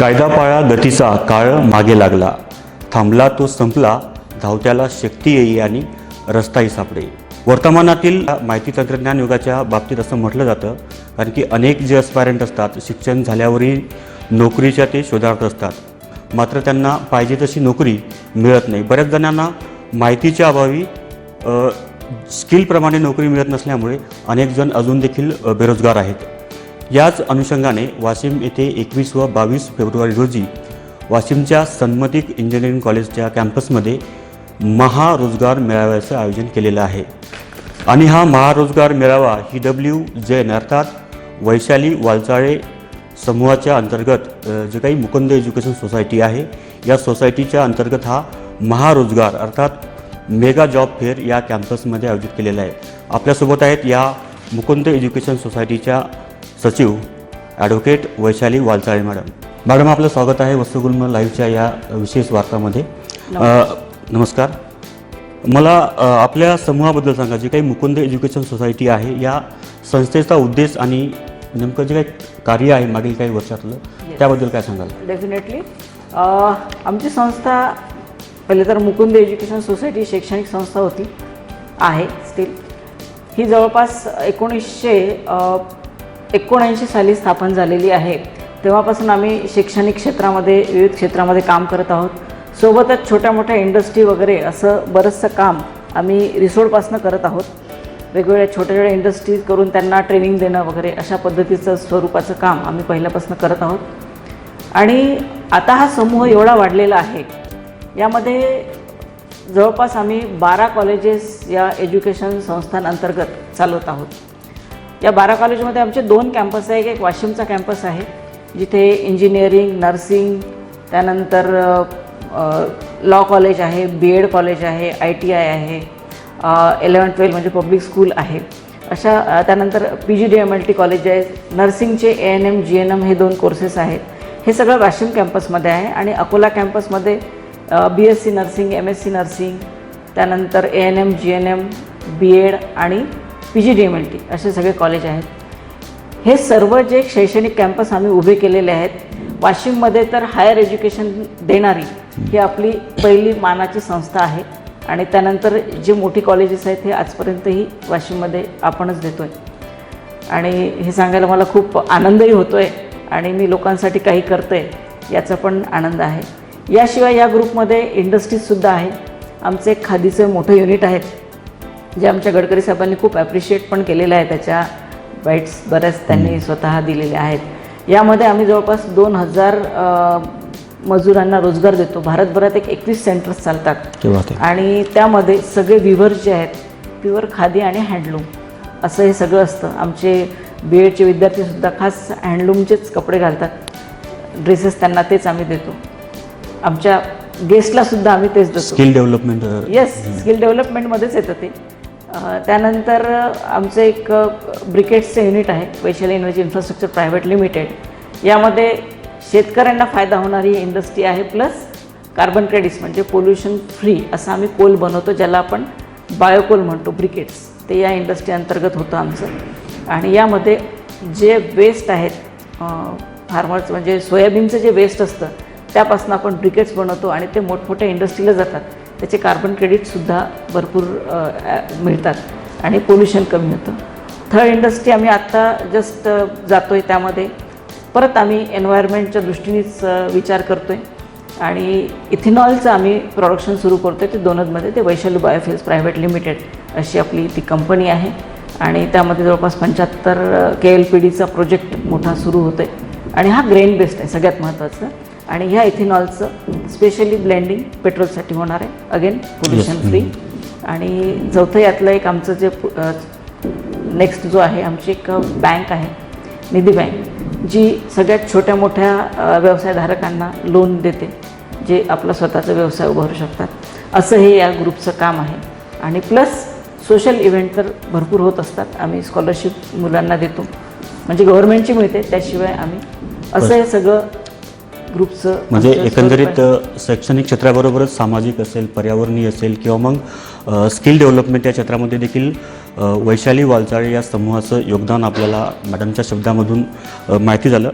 कायदा पाळा गतीचा काळ मागे लागला. थांबला तो संपला धावत्याला शक्ती येई आणि रस्ताही सापडे वर्तमानातील माहिती तंत्रज्ञान युगाच्या बाबतीत असं म्हटलं जातं कारण की अनेक जे अस्पायरंट असतात शिक्षण झाल्यावरही नोकरीच्या ते शोधार्थ असतात. मात्र त्यांना पाहिजे तशी नोकरी मिळत नाही. बऱ्याच जणांना माहितीच्या अभावी स्किलप्रमाणे नोकरी मिळत नसल्यामुळे अनेक जण अजून देखील बेरोजगार आहेत. याच अनुषंगाने वाशिम येथे एकवीस व बावीस फेब्रुवारी रोजी वाशिमच्या सन्मतिक इंजिनिअरिंग कॉलेजच्या कॅम्पसमध्ये महारोजगार मेळाव्याचं आयोजन केलेलं आहे. आणि हा महारोजगार मेळावा ही डब्ल्यू जैन अर्थात वैशाली वालचाळे समूहाच्या अंतर्गत जे काही मुकुंद एज्युकेशन सोसायटी आहे या सोसायटीच्या अंतर्गत हा महारोजगार अर्थात मेगा जॉब फेअर या कॅम्पसमध्ये आयोजित केलेला आहे. आपल्यासोबत आहेत या मुकुंद एज्युकेशन सोसायटीच्या सचिव advocate Vaishali Walchale madam. Madam आपलं स्वागत आहे वस्तुगुल्म लाईव्हच्या या विशेष वार्तामध्ये. नमस्कार. मला आपल्या समूहाबद्दल सांगा जे काही मुकुंद एज्युकेशन सोसायटी आहे या संस्थेचा उद्देश आणि नेमकं जे काही कार्य आहे मागील काही वर्षातलं त्याबद्दल काय सांगाल? डेफिनेटली आमची संस्था पहिले तर मुकुंद एज्युकेशन सोसायटी शैक्षणिक संस्था होती आहे स्टील ही जवळपास एकोणीसशे एकोणऐंशी साली स्थापन झालेली आहे. तेव्हापासून आम्ही शैक्षणिक क्षेत्रामध्ये विविध क्षेत्रामध्ये काम करत आहोत. सोबतच छोट्या मोठ्या इंडस्ट्री वगैरे असं बरंचसं काम आम्ही रिसोडपासनं करत आहोत. वेगवेगळ्या छोट्या छोट्या इंडस्ट्रीज करून त्यांना ट्रेनिंग देणं वगैरे अशा पद्धतीचं स्वरूपाचं काम आम्ही पहिल्यापासून करत आहोत. आणि आता हा समूह एवढा वाढलेला आहे. यामध्ये जवळपास आम्ही बारा कॉलेजेस या एज्युकेशन संस्थांअंतर्गत चालवत आहोत. या बारा कॉलेजमध्ये आमचे दोन कॅम्पस आहे एक वाशिमचा कॅम्पस आहे जिथे इंजिनिअरिंग नर्सिंग त्यानंतर लॉ कॉलेज आहे बी एड कॉलेज आहे आय टी आय आहे इलेवन ट्वेल्व म्हणजे पब्लिक स्कूल आहे. अशा त्यानंतर P G D M L T college आहे नर्सिंगचे A N M G N M हे दोन कोर्सेस आहेत. हे सगळं वाशिम कॅम्पसमध्ये आहे आणि अकोला कॅम्पसमध्ये B S C nursing M S C nursing त्यानंतर A N M G N M B Ed आणि P G D M L T असे सगळे कॉलेज आहेत. हे सर्व जे शैक्षणिक कॅम्पस आम्ही उभे केलेले आहेत वाशिममध्ये तर हायर एज्युकेशन देणारी ही आपली पहिली मानाची संस्था आहे. आणि त्यानंतर जे मोठी कॉलेजेस आहेत हे आजपर्यंतही वाशिममध्ये आपणच देतो आहे आणि हे सांगायला मला खूप आनंदही होतो आहे आणि मी लोकांसाठी काही करतो आहे याचा पण आनंद आहे. याशिवाय या ग्रुपमध्ये इंडस्ट्रीजसुद्धा आहे आमचे एक खादीचं मोठं युनिट आहेत. जे आमच्या गडकरी साहेबांनी खूप ॲप्रिशिएट पण केलेलं आहे त्याच्या बाईट्स बऱ्याच त्यांनी स्वतः दिलेल्या आहेत. यामध्ये आम्ही जवळपास दोन हजार मजुरांना रोजगार देतो. भारतभरात एक एकवीस सेंटर्स चालतात. आणि त्यामध्ये सगळे विव्हर्स जे आहेत प्युअर खादी आणि हँडलूम असं हे सगळं असतं. आमचे बी एडचे विद्यार्थीसुद्धा खास हँडलूमचेच कपडे घालतात. ड्रेसेस त्यांना तेच आम्ही देतो. आमच्या गेस्टलासुद्धा आम्ही तेच देतो. स्किल डेव्हलपमेंट येस स्किल डेव्हलपमेंटमध्येच येतं ते. त्यानंतर आमचं एक ब्रिकेट्सचं युनिट आहे Vaishali energy infrastructure private limited यामध्ये शेतकऱ्यांना फायदा होणारी इंडस्ट्री आहे प्लस कार्बन क्रेडिट्स म्हणजे पोल्युशन फ्री असं आम्ही कोल बनवतो ज्याला आपण बायोकोल म्हणतो ब्रिकेट्स ते या इंडस्ट्री अंतर्गत होतं आमचं. आणि यामध्ये जे वेस्ट आहेत फार्मर्स म्हणजे सोयाबीनचं जे वेस्ट असतं त्यापासून आपण ब्रिकेट्स बनवतो आणि ते मोठमोठ्या इंडस्ट्रीला जातात. त्याचे कार्बन क्रेडिटसुद्धा भरपूर मिळतात आणि पोल्युशन कमी होतं. थर्ड इंडस्ट्री आम्ही आत्ता जस्ट जातो आहे त्यामध्ये. परत आम्ही एन्व्हायरमेंटच्या दृष्टीनेच विचार करतो आहे आणि इथेनॉलचं आम्ही प्रोडक्शन सुरू करतो आहे ते दोनजमध्ये ते वैशाली बायोफिल्स प्रायव्हेट लिमिटेड अशी आपली ती कंपनी आहे. आणि त्यामध्ये जवळपास पंच्याहत्तर के एल पी डीचा प्रोजेक्ट मोठा सुरू होतो आहे आणि हा ग्रेन बेस्ड आहे सगळ्यात महत्त्वाचं. आणि ह्या इथेनॉलचं स्पेशली ब्लेंडिंग पेट्रोलसाठी होणार आहे. अगेन पोल्युशन फ्री आणि चौथं यातलं एक आमचं जे नेक्स्ट जो आहे आमची एक बँक आहे निधी बँक जी सगळ्यात छोट्या मोठ्या व्यवसायधारकांना लोन देते जे आपला स्वतःचा व्यवसाय उभारू शकतात. असं हे या ग्रुपचं काम आहे. आणि प्लस सोशल इव्हेंट तर भरपूर होत असतात. आम्ही स्कॉलरशिप मुलांना देतो. म्हणजे गव्हर्नमेंटची मिळते त्याशिवाय आम्ही असं हे सगळं ग्रुपचं म्हणजे एकंदरीत शैक्षणिक क्षेत्राबरोबरच सामाजिक असेल पर्यावरणीय असेल किंवा मग स्किल डेव्हलपमेंट या क्षेत्रामध्ये देखील वैशाली वालचाळे या समूहाचं योगदान आपल्याला मॅडमच्या शब्दामधून माहिती झालं.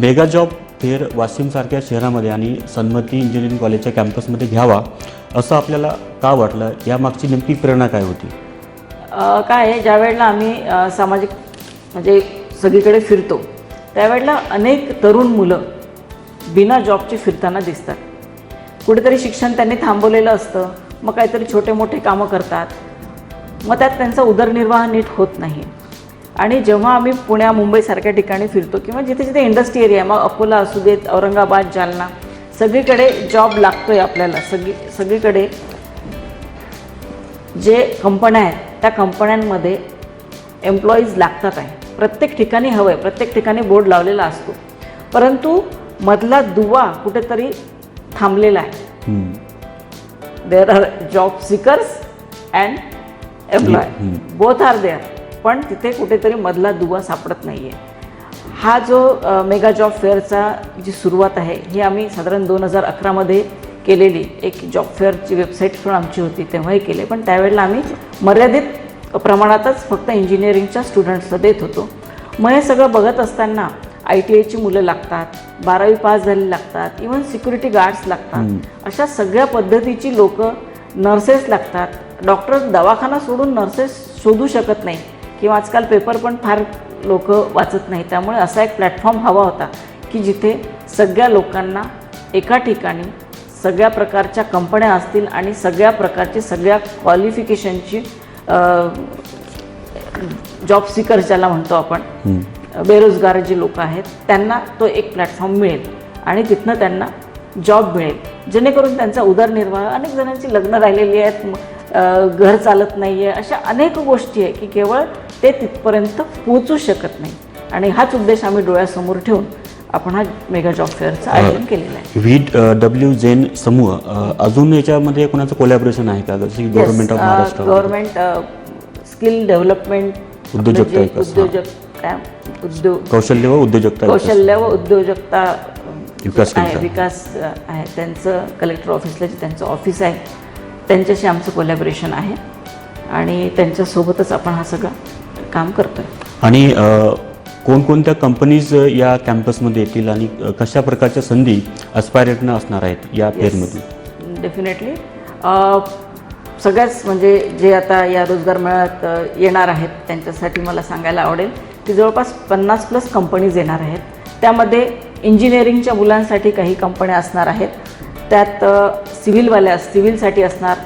मेगा जॉब फेर वाशिमसारख्या शहरामध्ये आणि सन्मती इंजिनिअरिंग कॉलेजच्या कॅम्पसमध्ये घ्यावा असं आपल्याला का वाटलं? यामागची नेमकी प्रेरणा काय होती? काय आहे ज्या वेळेला आम्ही सामाजिक म्हणजे सगळीकडे फिरतो त्यावेळेला अनेक तरुण मुलं बिना जॉबचे फिरताना दिसतात. कुठेतरी शिक्षण त्यांनी थांबवलेलं असतं. मग काहीतरी छोटे मोठे कामं करतात. मग त्यात त्यांचा उदरनिर्वाह नीट होत नाही. आणि जेव्हा आम्ही पुण्या मुंबईसारख्या ठिकाणी फिरतो किंवा जिथे जिथे इंडस्ट्री एरिया मग अकोला असू देत औरंगाबाद जालना सगळीकडे जॉब लागतो आहे आपल्याला. सगळी सगळीकडे जे कंपन्या आहेत त्या कंपन्यांमध्ये एम्प्लॉईज लागतात आहे. प्रत्येक ठिकाणी हवं आहे प्रत्येक ठिकाणी बोर्ड लावलेला असतो. परंतु मधला दुवा कुठेतरी थांबलेला आहे. There are job seekers and employ both are there पण तिथे कुठेतरी मधला दुवा सापडत नाही आहे हा जो मेगा जॉब फेअरचा जी सुरुवात आहे ही आम्ही साधारण दोन हजार अकरामध्ये केलेली. एक जॉब फेअरची वेबसाईट पण आमची होती तेव्हाही केले. पण त्यावेळेला आम्ही मर्यादित प्रमाणातच फक्त इंजिनिअरिंगच्या स्टुडंट्सला देत होतो. मग हे सगळं बघत असताना आय टी आयची मुलं लागतात बारावी पास झालेली लागतात इवन सिक्युरिटी गार्ड्स लागतात. अशा सगळ्या पद्धतीची लोक नर्सेस लागतात. डॉक्टर दवाखाना सोडून नर्सेस शोधू शकत नाही. किंवा आजकाल पेपर पण फार लोक वाचत नाही. त्यामुळे असा एक प्लॅटफॉर्म हवा होता की जिथे सगळ्या लोकांना एका ठिकाणी सगळ्या प्रकारच्या कंपन्या असतील आणि सगळ्या प्रकारची सगळ्या क्वालिफिकेशनची जॉब सिकर ज्याला म्हणतो आपण. बेरोजगार जे लोक आहेत त्यांना तो एक प्लॅटफॉर्म मिळेल आणि तिथनं त्यांना जॉब मिळेल. जेणेकरून त्यांचा उदरनिर्वाह अनेक जणांची लग्न राहिलेली आहेत घर चालत नाही आहे अशा अनेक गोष्टी आहे की केवळ ते तिथपर्यंत पोचू शकत नाही. आणि हाच उद्देश आम्ही डोळ्यासमोर ठेवून आपण हा मेगा जॉब फेअरचं आयोजन केलेलं आहे. व्ही डब्ल्यू जेन समूह अजून याच्यामध्ये कोणाचं कोलॅबोरेशन आहे का? जसं की government of Maharashtra government skill development हा. उद्योजक काय उद्योग कौशल्य व उद्योजकता. कौशल्य व उद्योजकता विकास आहे. विकास आहे त्यांचं कलेक्टर ऑफिसला जे त्यांचं ऑफिस आहे त्यांच्याशी आमचं कोलॅबरेशन आहे आणि त्यांच्यासोबतच आपण हा सगळं काम करतो आणि कोणकोणत्या कंपनीज या कॅम्पसमध्ये येतील आणि कशा प्रकारच्या संधी अस्पायरेटनं असणार आहेत या फेअरमधून डेफिनेटली सगळ्याच म्हणजे जे आता या रोजगार मेळ्यात येणार आहेत त्यांच्यासाठी मला सांगायला आवडेल की जवळपास पन्नास प्लस कंपनीज येणार आहेत. त्यामध्ये इंजिनिअरिंगच्या मुलांसाठी काही कंपन्या असणार आहेत. त्यात सिव्हिलवाल्या सिव्हिलसाठी असणार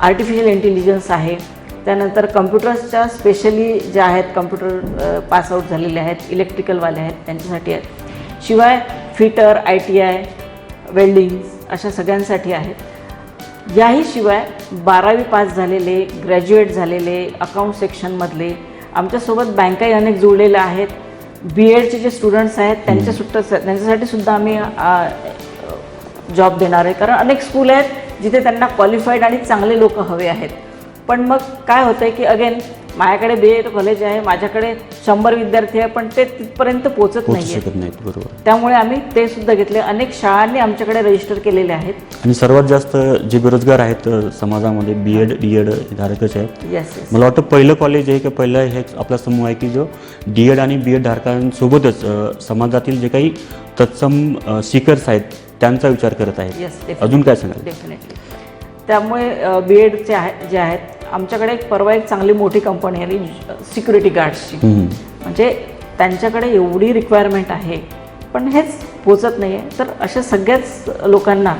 आर्टिफिशियल इंटेलिजन्स आहे. त्यानंतर कम्प्युटर्सच्या स्पेशली ज्या आहेत कम्प्युटर पासआउट झालेले आहेत इलेक्ट्रिकलवाले आहेत त्यांच्यासाठी आहेत. शिवाय fitter I T I weldings अशा सगळ्यांसाठी आहेत. याही शिवाय बारावी पास झालेले ग्रॅज्युएट झालेले अकाउंट सेक्शनमधले आमच्यासोबत बँकाही अनेक जुळलेल्या आहेत. बी एडचे जे स्टुडंट्स आहेत त्यांच्या सुट्टा त्यांच्यासाठी सुद्धा आम्ही जॉब देणार आहे. कारण अनेक स्कूल आहेत जिथे त्यांना क्वालिफाईड आणि चांगले लोक हवे आहेत. पण मग काय होतं आहे की अगेन माझ्याकडे बी एड कॉलेज आहे माझ्याकडे शंभर विद्यार्थी आहे पण ते तिथपर्यंत पोचू नाही शकत नाहीत बरोबर. त्यामुळे आम्ही ते सुद्धा घेतले. अनेक शाळांनी आमच्याकडे रजिस्टर केलेले आहेत. आणि सर्वात जास्त जे बेरोजगार आहेत अ, समाजामध्ये बी एड डी एड धारकच आहेत. येस येस मला वाटतं पहिलं कॉलेज आहे की पहिलं हे आपला समूह आहे की जो डी एड आणि बी एड धारकांसोबतच अ, समाजातील जे काही तत्सम सिकर्स आहेत त्यांचा विचार करत आहेत. अजून काय सांगाल? डेफिनेटली त्यामुळे बी एडचे आहे जे आहेत आमच्याकडे एक परवा एक चांगली मोठी कंपनी आली सिक्युरिटी गार्ड्सची. म्हणजे त्यांच्याकडे एवढी रिक्वायरमेंट आहे पण हेच पोचत नाही आहे तर अशा सगळ्याच लोकांना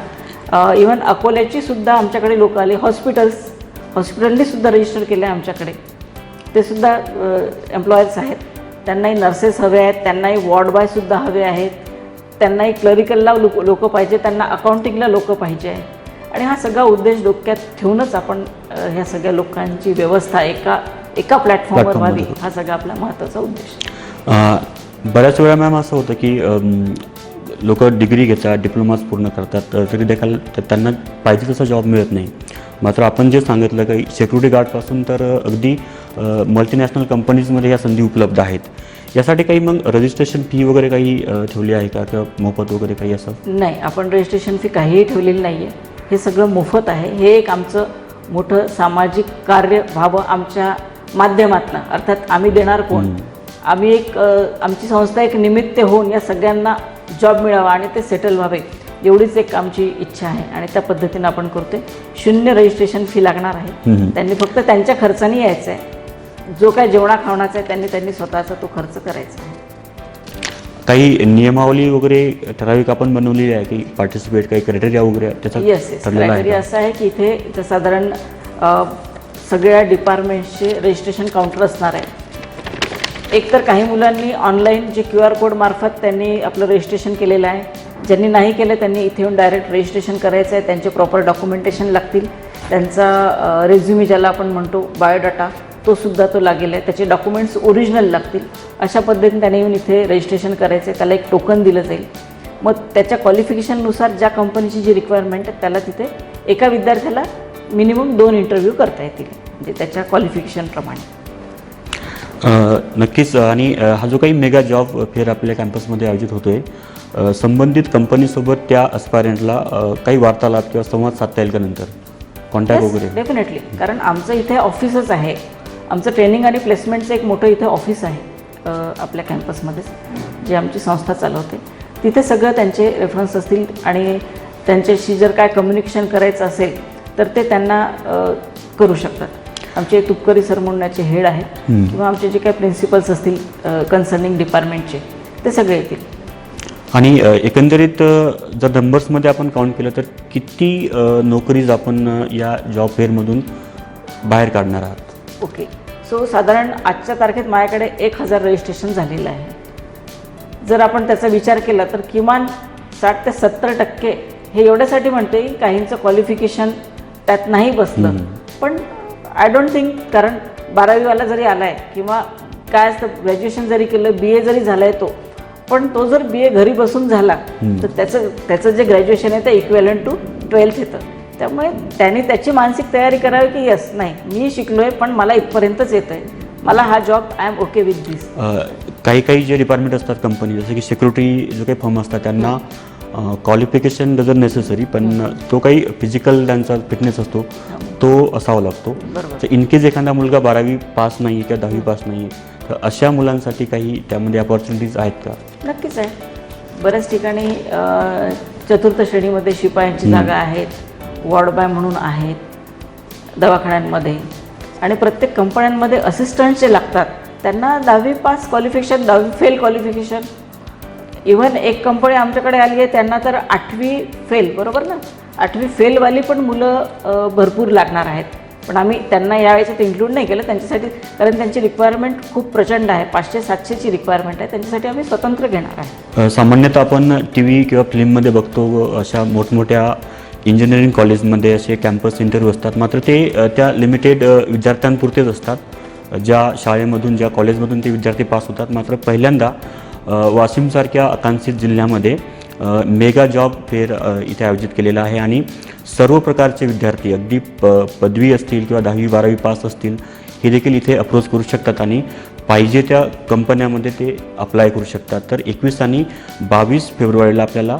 इवन अकोल्याची सुद्धा आमच्याकडे लोक आले हॉस्पिटल्स हॉस्पिटलनी सुद्धा रजिस्टर केलं आहे आमच्याकडे. ते सुद्धा एम्प्लॉयर्स आहेत. त्यांनाही नर्सेस हवे आहेत त्यांनाही वॉर्ड बॉयसुद्धा हवे आहेत. त्यांनाही क्लरिकलला लोक लोक पाहिजे त्यांना अकाउंटिंगला लोक पाहिजे आणि हा सगळा उद्देश डोक्यात ठेवूनच आपण ह्या सगळ्या लोकांची व्यवस्था एका एका प्लॅटफॉर्मवर व्हावी हा सगळा आपला महत्त्वाचा उद्देश. बऱ्याच वेळा मॅम असं होतं की लोक डिग्री घेतात डिप्लोमाज पूर्ण करतात तरी देखील त्यांना पाहिजे तसा जॉब मिळत नाही. मात्र आपण जे सांगितलं की सिक्युरिटी गार्डपासून तर अगदी मल्टीनॅशनल कंपनीजमध्ये या संधी उपलब्ध आहेत. यासाठी काही मग रजिस्ट्रेशन फी वगैरे काही ठेवली आहे का? किंवा मोफत वगैरे काही असं? नाही आपण रजिस्ट्रेशन फी काहीही ठेवलेली नाही आहे हे सगळं मोफत आहे. हे एक आमचं मोठं सामाजिक कार्य व्हावं आमच्या माध्यमातनं. अर्थात आम्ही देणार कोण? आम्ही एक आमची संस्था एक निमित्त होऊन या सगळ्यांना जॉब मिळावा आणि ते सेटल व्हावे एवढीच एक आमची इच्छा आहे. आणि त्या पद्धतीनं आपण करतोय. शून्य रजिस्ट्रेशन फी लागणार आहे. त्यांनी फक्त त्यांच्या खर्चाने यायचं आहे जो काय जेवणा खावणाचा आहे त्यांनी त्यांनी स्वतःचा तो खर्च करायचा आहे. काही नियमावली वगैरे ठराविक आपण बनवलेली आहे की पार्टिसिपेट काही क्रायटेरिया वगैरे त्याचा येस येस ठरलेला आहे क्रायटेरिया का? असं आहे की इथे साधारण अ, सगळ्या डिपार्टमेंट्सचे रजिस्ट्रेशन काउंटर असणार आहे. एकतर काही मुलांनी ऑनलाईन जे क्यू आर कोड मार्फत त्यांनी आपलं रजिस्ट्रेशन केलेलं आहे. ज्यांनी नाही केलं त्यांनी इथे येऊन डायरेक्ट रजिस्ट्रेशन करायचं आहे. त्यांचे प्रॉपर डॉक्युमेंटेशन लागतील. त्यांचा रेझ्युमी ज्याला आपण म्हणतो बायोडाटा तो सुद्धा तो लागेल आहे. त्याचे डॉक्युमेंट्स ओरिजिनल लागतील. अशा पद्धतीने त्याने येऊन इथे रजिस्ट्रेशन करायचं आहे त्याला एक टोकन दिलं जाईल. मग त्याच्या क्वालिफिकेशननुसार ज्या कंपनीची जी रिक्वायरमेंट आहे त्याला तिथे एका विद्यार्थ्याला मिनिमम दोन इंटरव्ह्यू करता येतील. म्हणजे त्याच्या क्वालिफिकेशनप्रमाणे नक्कीच. आणि हा जो काही मेगा जॉब फेअर आपल्या कॅम्पसमध्ये आयोजित होतोय अ, संबंधित कंपनीसोबत त्या अस्पायरंटला काही वार्तालाप किंवा संवाद साधता येईल का नंतर? कॉन्टॅक्ट वगैरे? डेफिनेटली कारण आमचं इथे ऑफिसच आहे. आमचं ट्रेनिंग आणि प्लेसमेंटचं एक मोठं इथे ऑफिस आहे आपल्या कॅम्पसमध्येच जे आमची संस्था चालवते. तिथे सगळं त्यांचे रेफरन्स असतील आणि त्यांच्याशी जर काय कम्युनिकेशन करायचं असेल तर ते त्यांना करू शकतात. आमचे तुपकरी सर म्हणून याचे हेड आहेत किंवा आमचे जे काही प्रिन्सिपल्स असतील कन्सर्निंग डिपार्टमेंटचे ते सगळे येतील. आणि एकंदरीत जर नंबर्समध्ये आपण काउंट केलं तर किती नोकरीज आपण या जॉब फेअरमधून बाहेर काढणार आहात? ओके सो साधारण आजच्या तारखेत माझ्याकडे एक हजार रजिस्ट्रेशन झालेलं आहे. जर आपण त्याचा विचार केला तर किमान साठ ते सत्तर टक्के हे एवढ्यासाठी म्हणते की काहींचं क्वालिफिकेशन त्यात नाही बसलं. पण आय डोंट थिंक कारण बारावीवाला जरी आला आहे किंवा काय असतं ग्रॅज्युएशन जरी केलं बी ए जरी झाला आहे तो पण तो जर बी ए घरी बसून झाला तर त्याचं त्याचं जे ग्रॅज्युएशन आहे ते इक्वेलन टू ट्वेल्थ येतं. त्यामुळे त्यांनी त्याची मानसिक तयारी करावी की यस नाही मी शिकलो आहे पण मला इथपर्यंतच येतं आहे मला हा job I am okay with this. काही काही जे डिपार्टमेंट असतात कंपनी जसं की सिक्युरिटी जो काही फर्म असतात त्यांना क्वालिफिकेशन डझन नेसेसरी पण तो काही फिजिकल त्यांचा फिटनेस असतो तो असावा लागतो. तर इन केस एखादा मुलगा बारावी पास नाही किंवा दहावी पास नाही तर अशा मुलांसाठी काही त्यामध्ये अपॉर्च्युनिटीज आहेत का? नक्कीच आहे. बऱ्याच ठिकाणी चतुर्थ श्रेणीमध्ये शिपायांची जागा आहेत. वॉर्ड बाय म्हणून आहेत दवाखान्यांमध्ये. आणि प्रत्येक कंपन्यांमध्ये असिस्टंट जे लागतात त्यांना दहावी पास क्वालिफिकेशन दहावी फेल क्वालिफिकेशन इव्हन एक कंपनी आमच्याकडे आली आहे त्यांना तर आठवी फेल बरोबर ना? आठवी फेलवाली पण मुलं भरपूर लागणार आहेत. पण आम्ही त्यांना यावेळेच्यात इन्क्लूड नाही केलं त्यांच्यासाठी कारण त्यांची रिक्वायरमेंट खूप प्रचंड आहे. पाचशे सातशेची रिक्वायरमेंट आहे. त्यांच्यासाठी आम्ही स्वतंत्र घेणार आहे. सामान्यतः आपण टी व्ही किंवा फिल्ममध्ये बघतो अशा मोठमोठ्या इंजिनिअरिंग कॉलेजमध्ये असे कॅम्पस इंटरव्ह्यू असतात. मात्र ते त्या लिमिटेड विद्यार्थ्यांपुरतेच असतात. ज्या शाळेमधून ज्या कॉलेजमधून ते विद्यार्थी पास होतात. मात्र पहिल्यांदा वाशिमसारख्या आकांक्षित जिल्ह्यामध्ये मेगा जॉब फेअर इथे आयोजित केलेला आहे. आणि सर्व प्रकारचे विद्यार्थी अगदी प पदवी असतील किंवा दहावी बारावी पास असतील हे देखील इथे अप्रोच करू शकतात आणि पाहिजे त्या कंपन्यामध्ये ते अप्लाय करू शकतात. तर एकवीस आणि बावीस फेब्रुवारीला आपल्याला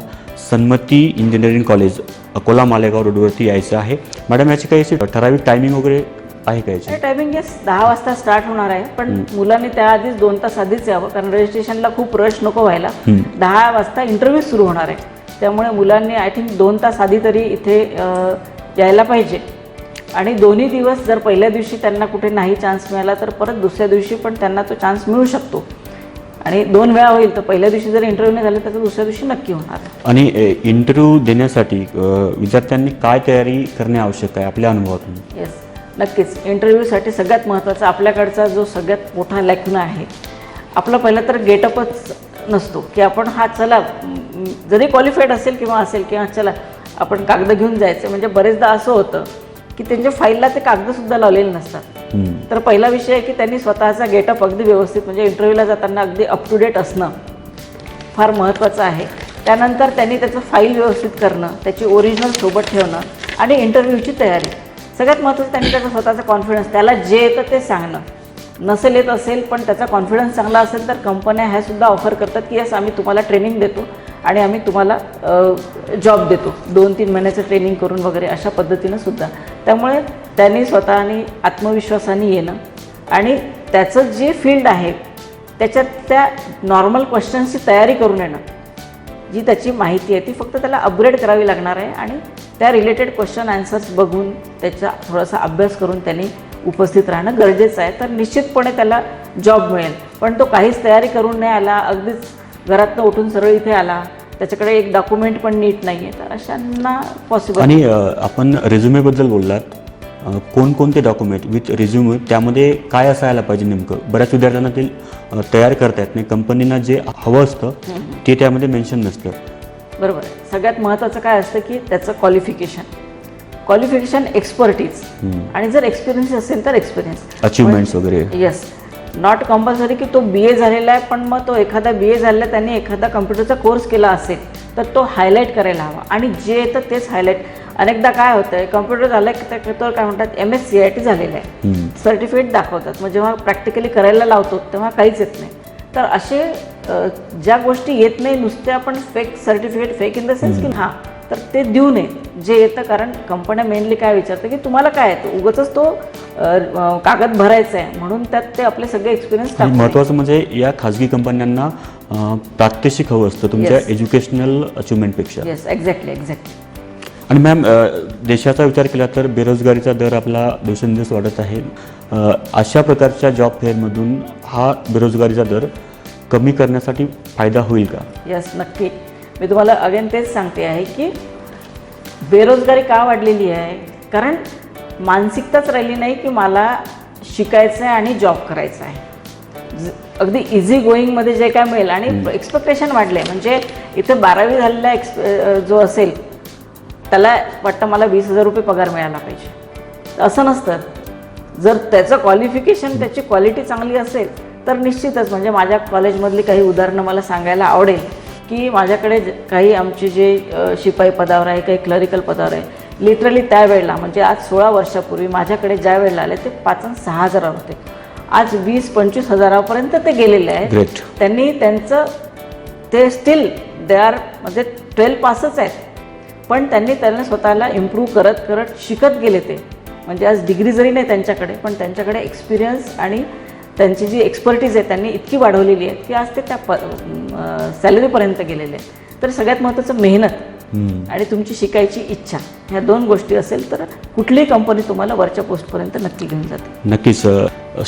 सन्मती इंजिनिअरिंग कॉलेज अकोला मालेगाव रोडवरती यायचं आहे. मॅडम याची काही ठराविक टायमिंग वगैरे आहे का याची? टायमिंग येस दहा वाजता स्टार्ट होणार आहे. पण मुलांनी त्याआधीच दोन तास आधीच यावं कारण रजिस्ट्रेशनला खूप रश नको व्हायला. दहा वाजता इंटरव्ह्यू सुरू होणार आहे. त्यामुळे मुलांनी आय थिंक दोन तास आधी तरी इथे यायला पाहिजे. आणि दोन्ही दिवस जर पहिल्या दिवशी त्यांना कुठे नाही चान्स मिळाला तर परत दुसऱ्या दिवशी पण त्यांना तो चान्स मिळू शकतो. आणि दोन वेळा होईल तर पहिल्या दिवशी जर इंटरव्ह्यू नाही झाले तर दुसऱ्या दिवशी नक्की होणार. आणि इंटरव्ह्यू देण्यासाठी विद्यार्थ्यांनी काय तयारी करणे आवश्यक आहे आपल्या अनुभवातून? येस नक्कीच. इंटरव्ह्यूसाठी सगळ्यात महत्त्वाचा आपल्याकडचा जो सगळ्यात मोठा लॅकुना आहे आपला पहिलं तर गेटअपच नसतो की आपण हा चला जरी क्वालिफाईड असेल किंवा असेल किंवा चला आपण कागद घेऊन जायचं म्हणजे बरेचदा असं होतं की त्यांच्या फाईलला ते कागदसुद्धा लावलेले नसतात. तर पहिला विषय आहे की त्यांनी स्वतःचा गेटअप अगदी व्यवस्थित म्हणजे इंटरव्ह्यूला जाताना अगदी अप टू डेट असणं फार महत्त्वाचं आहे. त्यानंतर त्यांनी त्याचं फाईल व्यवस्थित करणं त्याची ओरिजिनल सोबत ठेवणं आणि इंटरव्ह्यूची तयारी. सगळ्यात महत्त्वाचं त्यांनी त्याचा स्वतःचा कॉन्फिडन्स त्याला जे येतं ते सांगणं. नसेल येत असेल पण त्याचा कॉन्फिडन्स चांगला असेल तर कंपन्या ह्या सुद्धा ऑफर करतात की यस आम्ही तुम्हाला ट्रेनिंग देतो आणि आम्ही तुम्हाला जॉब देतो. दोन तीन महिन्याचं ट्रेनिंग करून वगैरे अशा पद्धतीनं सुद्धा. त्यामुळे त्यांनी स्वतःनी आत्मविश्वासाने येणं. आणि त्याचं जे फील्ड आहे त्याच्यात त्या नॉर्मल क्वेश्चन्सची तयारी करून येणं. जी त्याची माहिती आहे ती फक्त त्याला अपग्रेड करावी लागणार आहे आणि त्या रिलेटेड क्वेश्चन आन्सर्स बघून त्याचा थोडासा अभ्यास करून त्यांनी उपस्थित राहणं गरजेचं आहे. तर निश्चितपणे त्याला जॉब मिळेल. पण तो काहीच तयारी करून नाही आला. अगदीच घरातनं उठून सरळ इथे आला. त्याच्याकडे एक डॉक्युमेंट पण नीट नाही आहे तर अशांना पॉसिबल आणि आपण रेझ्युमेबद्दल बोललात. कोणकोणते डॉक्युमेंट विथ रेझ्युमे त्यामध्ये काय असायला पाहिजे नेमकं? बऱ्याच विद्यार्थ्यांना ते तयार करता येत नाही. कंपनीना जे हवं असतं ते त्यामध्ये मेन्शन नसतं. बरोबर. सगळ्यात महत्त्वाचं काय असतं की त्याचं क्वालिफिकेशन क्वालिफिकेशन एक्सपर्टीज आणि जर एक्सपिरियन्स असेल तर एक्सपिरियन्स अचिव्हमेंट्स वगैरे. येस नॉट कंपल्सरी की तो बी ए झालेला आहे पण मग तो एखादा बी ए झालेला त्यांनी एखादा कम्प्युटरचा कोर्स केला असेल तर तो हायलाईट करायला हवा. आणि जे येतं तेच हायलाईट अनेकदा काय होतं आहे कम्प्युटर झालं की त्या तर काय म्हणतात M S C I T झालेलं आहे. सर्टिफिकेट दाखवतात. मग जेव्हा प्रॅक्टिकली करायला लावतो तेव्हा काहीच येत नाही. तर असे ज्या गोष्टी येत नाही नुसत्या आपण fake certificate fake in the sense की हां तर ते देऊ नये. जे येतं कारण कंपन्या मेनली काय विचारतं की तुम्हाला काय येतं? उगाचच तो कागद भरायचा आहे म्हणून त्यात ते आपले सगळे एक्सपिरियन्स महत्त्वाचं म्हणजे या खाजगी कंपन्यांना प्रात्यक्षिक हवं असतं तुमच्या. एज्युकेशनल अचिव्हमेंटपेक्षा येस एक्झॅक्टली एक्झॅक्टली आणि मॅम देशाचा विचार केला तर बेरोजगारीचा दर आपला दिवसेंदिवस वाढत आहे. अशा प्रकारच्या जॉब फेअरमधून हा बेरोजगारीचा दर कमी करण्यासाठी फायदा होईल का? यस नक्की. मी तुम्हाला अगेन तेच सांगते आहे की बेरोजगारी का वाढलेली आहे? कारण मानसिकताच राहिली नाही की मला शिकायचं आहे आणि जॉब करायचा आहे. अगदी इझी गोईंगमध्ये जे काय मिळेल आणि एक्सपेक्टेशन वाढले म्हणजे इथे बारावी झालेला एक्स अ, जो असेल त्याला वाटतं मला वीस हजार रुपये पगार मिळाला पाहिजे. असं नसतं. जर त्याचं क्वालिफिकेशन त्याची क्वालिटी चांगली असेल तर निश्चितच म्हणजे माझ्या कॉलेजमधली काही उदाहरणं मला सांगायला आवडेल की माझ्याकडे ज- काही आमचे जे शिपाई पदावर आहे काही क्लरिकल पदावर आहे लिटरली त्यावेळेला म्हणजे आज सोळा वर्षापूर्वी माझ्याकडे ज्या वेळेला आले ते पाच आणि सहा हजार होते. आज वीस पंचवीस हजारापर्यंत ते गेलेले आहेत. त्यांनी त्यांचं ते स्टील दे आर म्हणजे ट्वेल्व पासच आहेत. पण त्यांनी त्यांना स्वतःला इम्प्रूव्ह करत करत शिकत गेले ते. म्हणजे आज डिग्री जरी नाही त्यांच्याकडे पण त्यांच्याकडे एक्सपिरियन्स आणि त्यांची जी एक्सपर्टीज आहे त्यांनी इतकी वाढवलेली आहे की आज ते त्या प सॅलरीपर्यंत गेलेले आहेत. तर सगळ्यात महत्त्वाचं मेहनत आणि तुमची शिकायची इच्छा ह्या दोन गोष्टी असेल तर कुठलीही कंपनी तुम्हाला वरच्या पोस्टपर्यंत नक्की घेऊन जाते. नक्कीच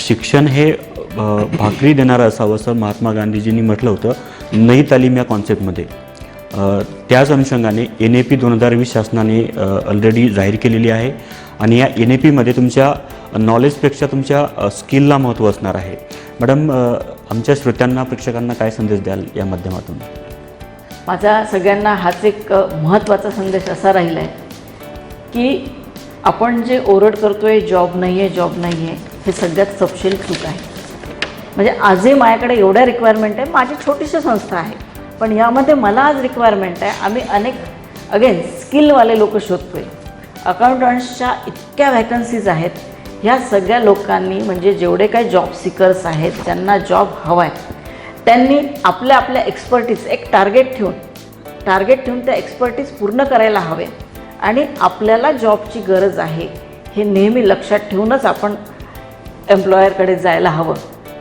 शिक्षण हे भाकरी देणारं असावं असं महात्मा गांधीजींनी म्हटलं होतं नई तालीम या कॉन्सेप्टमध्ये त्याच अनुषंगाने एन ए पी दोन हजार वीस शासनाने ऑलरेडी जाहीर केलेली आहे. आणि या एन ए पीमध्ये तुमच्या नॉलेजपेक्षा तुमच्या स्किलला महत्त्व असणार आहे. मॅडम आमच्या श्रोत्यांना प्रेक्षकांना काय संदेश द्याल या माध्यमातून? माझा सगळ्यांना हाच एक महत्त्वाचा संदेश असा राहिला आहे की आपण जे ओरड करतो आहे जॉब नाही आहे जॉब नाही आहे हे सगळ्यात सपशेल चूक आहे. म्हणजे आजही माझ्याकडे एवढ्या रिक्वायरमेंट आहे माझी छोटीशी संस्था आहे. पण यामध्ये मला आज रिक्वायरमेंट आहे आम्ही अनेक अगेन स्किलवाले लोक शोधतोय. अकाउंटंट्सच्या इतक्या व्हॅकन्सीज आहेत. ह्या सगळ्या लोकांनी म्हणजे जेवढे काही जॉब सिकर्स आहेत ज्यांना जॉब हवा आहे त्यांनी आपल्या आपल्या एक्सपर्टीज एक टार्गेट ठेवून टार्गेट ठेवून त्या एक्सपर्टीज पूर्ण करायला हवे. आणि आपल्याला जॉबची गरज आहे हे नेहमी लक्षात ठेवूनच आपण एम्प्लॉयरकडे जायला हवं.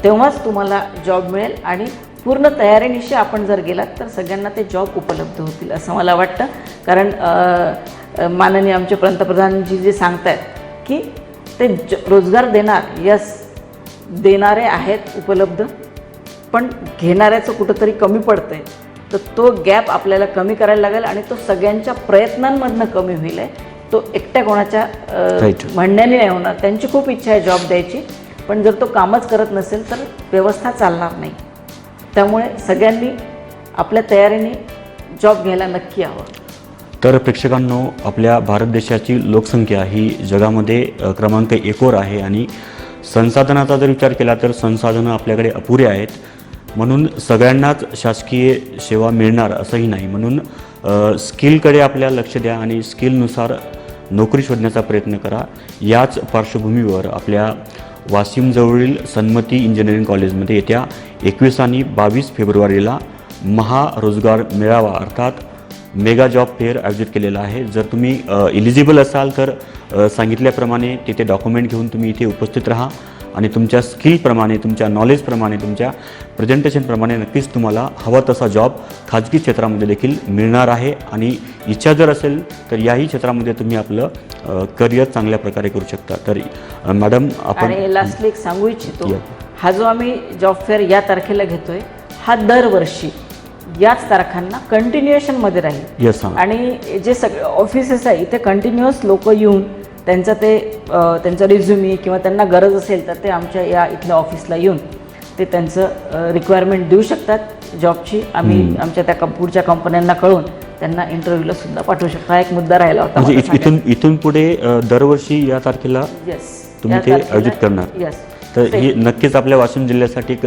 तेव्हाच तुम्हाला जॉब मिळेल आणि पूर्ण तयारीनिशी आपण जर गेलात तर सगळ्यांना ते जॉब उपलब्ध होतील असं मला वाटतं. कारण माननीय आमचे पंतप्रधानजी जे सांगत आहेत की ते ज रोजगार देणार यस देणारे आहेत उपलब्ध पण घेणाऱ्याचं कुठंतरी कमी पडतं आहे तर तो गॅप आपल्याला कमी करायला लागेल आणि तो सगळ्यांच्या प्रयत्नांमधनं कमी होईल आहे. तो एकट्या कोणाच्या. म्हणण्याने नाही होणार. त्यांची खूप इच्छा आहे जॉब द्यायची. पण जर तो कामच करत नसेल तर व्यवस्था चालणार नाही. त्यामुळे सगळ्यांनी आपल्या तयारीने जॉब घ्यायला नक्की हवं. तर प्रेक्षकांनो आपल्या भारत देशाची लोकसंख्या ही जगामध्ये क्रमांक एकवर आहे आणि संसाधनाचा जर विचार केला तर संसाधनं आपल्याकडे अपुरे आहेत. म्हणून सगळ्यांनाच शासकीय सेवा मिळणार असंही नाही. म्हणून स्किलकडे आपल्या लक्ष द्या आणि स्किलनुसार नोकरी शोधण्याचा प्रयत्न करा. याच पार्श्वभूमीवर आपल्या वाशिमजवळील सन्मती इंजिनिअरिंग कॉलेजमध्ये येत्या एकवीस आणि बावीस फेब्रुवारीला महारोजगार मेळावा अर्थात मेगा जॉब फेअर आयोजित केलेला आहे. जर तुम्ही इलिजिबल असाल तर सांगितल्याप्रमाणे तिथे डॉक्युमेंट घेऊन तुम्ही इथे उपस्थित राहा आणि तुमच्या स्किलप्रमाणे तुमच्या नॉलेजप्रमाणे तुमच्या प्रेझेंटेशनप्रमाणे नक्कीच तुम्हाला हवा तसा जॉब खाजगी क्षेत्रामध्ये देखील मिळणार आहे. आणि इच्छा जर असेल तर याही क्षेत्रामध्ये तुम्ही आपलं करिअर चांगल्या प्रकारे करू शकता. तर मॅडम आपण लास्टली एक सांगू इच्छितो. हा जो आम्ही जॉब फेअर या तारखेला घेतोय हा दरवर्षी याच तारखांना कंटिन्युएशनमध्ये राहील. यस हां आणि जे सगळे ऑफिसेस आहे इथे कंटिन्युअस लोक येऊन त्यांचं ते त्यांचं रिझ्युमी किंवा त्यांना गरज असेल तर ते आमच्या या इथल्या ऑफिसला येऊन ते त्यांचं रिक्वायरमेंट देऊ शकतात. जॉबची आम्ही आमच्या त्या पुढच्या कंपन्यांना कळून त्यांना इंटरव्ह्यूला सुद्धा पाठवू शकतो. हा एक मुद्दा राहिला होता. म्हणजे इथून इथून पुढे दरवर्षी या तारखेला येस तुम्ही ते आयोजित करणार? येस तर ही नक्कीच आपल्या वाशिम जिल्ह्यासाठी एक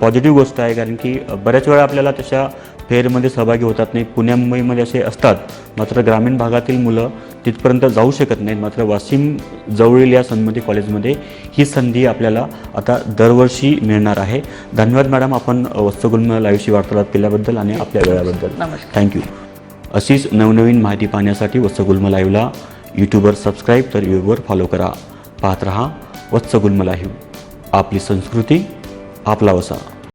पॉझिटिव्ह गोष्ट आहे कारण की बऱ्याच वेळा आपल्याला तशा फेअरमध्ये सहभागी होतात नाही. पुण्या मुंबईमध्ये असे असतात. मात्र ग्रामीण भागातील मुलं तिथपर्यंत जाऊ शकत नाहीत. मात्र वाशिम जवळील या सन्मती कॉलेजमध्ये ही संधी आपल्याला आता दरवर्षी मिळणार आहे. धन्यवाद मॅडम आपण वत्सगुल्म लाईव्हशी वार्तालाप केल्याबद्दल आणि आपल्या वेळाबद्दल. नमस्कार. थँक्यू अशीच नवनवीन माहिती पाहण्यासाठी वत्सगुल्म लाईव्हला यूट्यूबवर सबस्क्राईब तर यूट्यूबवर फॉलो करा. पाहत रहा. वत्सगुल्मलाही. आपली संस्कृती आपला वसा.